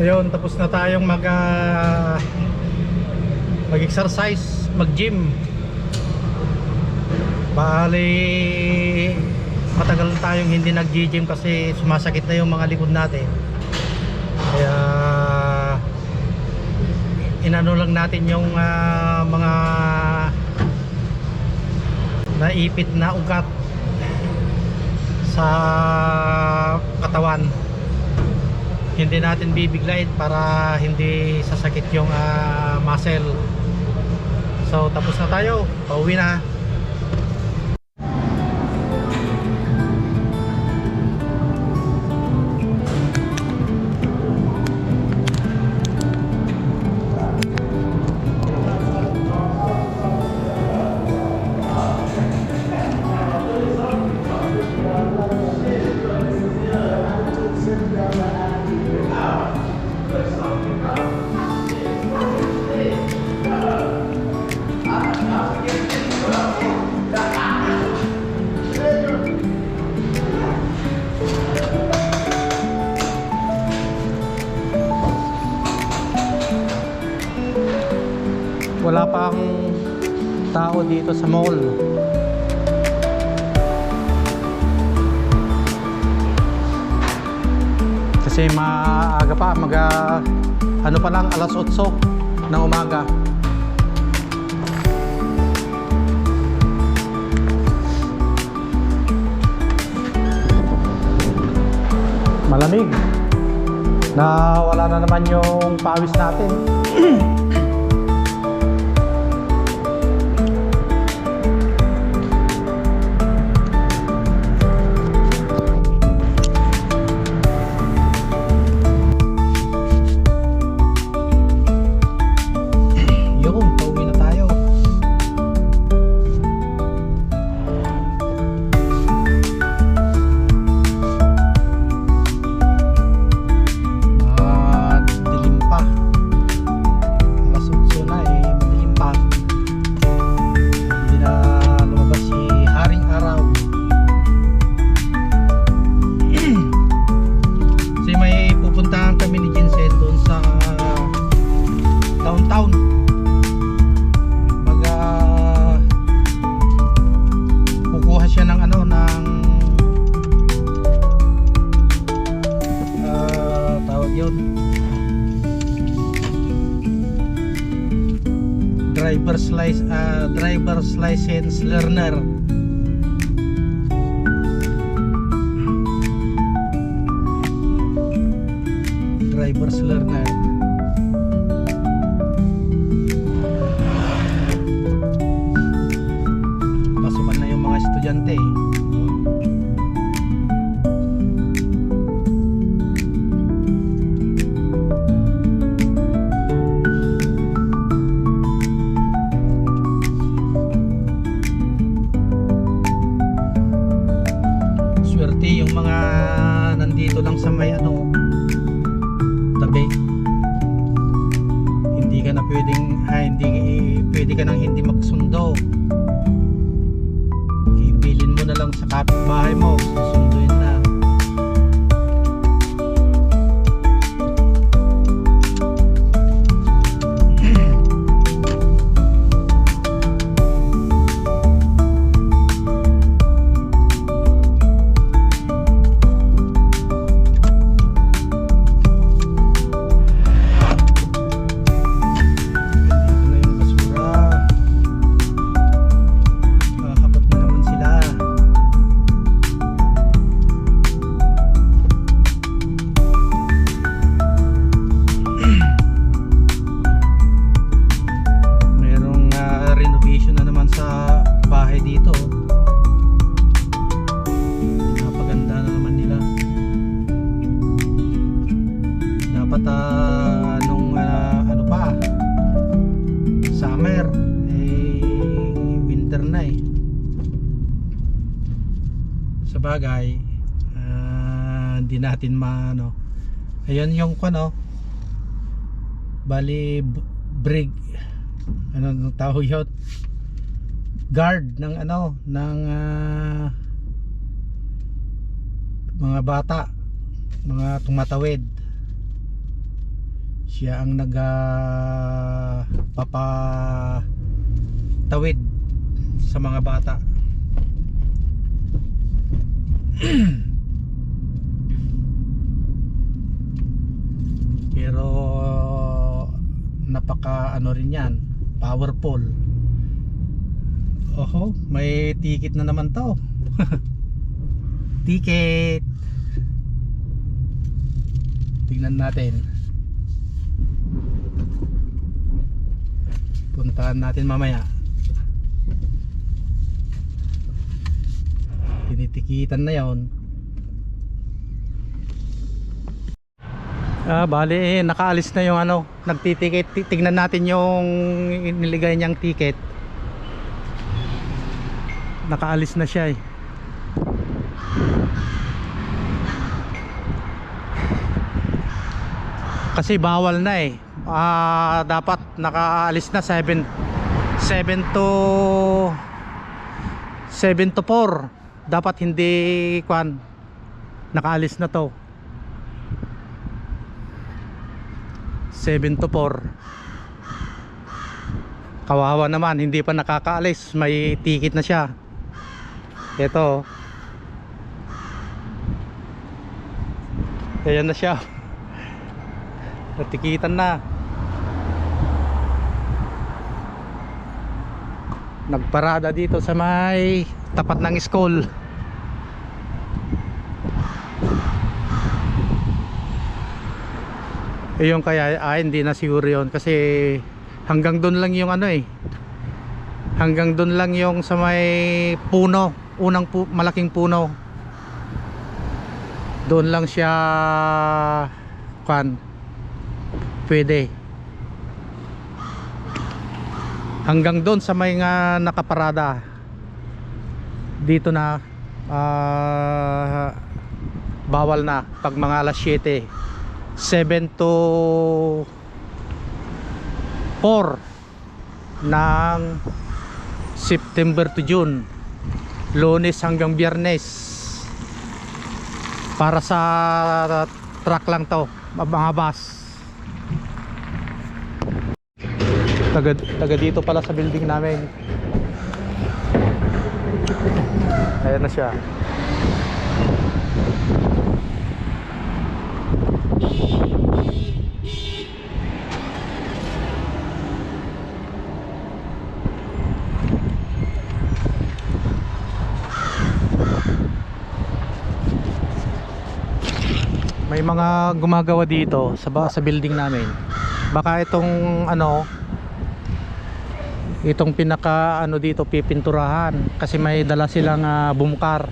Ayun, tapos na tayong mag ah, mag-exercise, mag-gym. Bali matagal tayong hindi nag-gym kasi sumasakit na yung mga likod natin. Kaya inano lang natin yung ah, mga naipit na ugat sa katawan hindi natin bibiglayin para hindi sasakit yung ah, muscle. So tapos na tayo. Pauwi na wala pang tao dito sa mall. Kasi maaga pa mag ah, ano pa lang alas 8 ng umaga. Malamig. Na wala na naman yung pawis natin driver's license driver's license learner. Driver's learner nandito lang sa may ano tabi sa bagay hindi natin maano. Ayun yung ano bali brig ano ang tawag yun? Guard ng ano ng ah, mga bata mga tumatawid. Siya ang nag ah, papa tawid sa mga bata pero napaka ano rin yan powerful. Oho may ticket na naman to. Ticket! Tingnan natin. Puntahan natin mamaya tinitikitan na yon Ah, bali eh, nakaalis na yung ano, nagtitiket. Ti- Tingnan natin yung niligay niyang ticket. Nakaalis na siya eh. Kasi bawal na eh. Ah, dapat nakaalis na 7 7 to 7 to 4. Dapat hindi kwan nakaalis na to. 7 to 4 kawawa naman hindi pa nakakaalis. May ticket na siya. Ito. Ayan na siya. Natikitan na. Nagparada dito sa may tapat ng school Eh, yung kaya ah, hindi na siguro yun. Kasi hanggang doon lang yung ano eh. Hanggang doon lang yung sa may puno. Unang pu malaking puno. Doon lang siya kan pwede. Hanggang doon sa may nga nakaparada. Dito na ah, bawal na pag mga alas 7 7 to 4 ng September to June. Lunes hanggang biyernes. Para sa truck lang to mga bus. Taga, taga dito pala sa building namin. Ayan na siya may mga gumagawa dito sa sa building namin. Baka itong ano itong pinaka ano dito pipinturahan kasi may dala silang ah, bumkar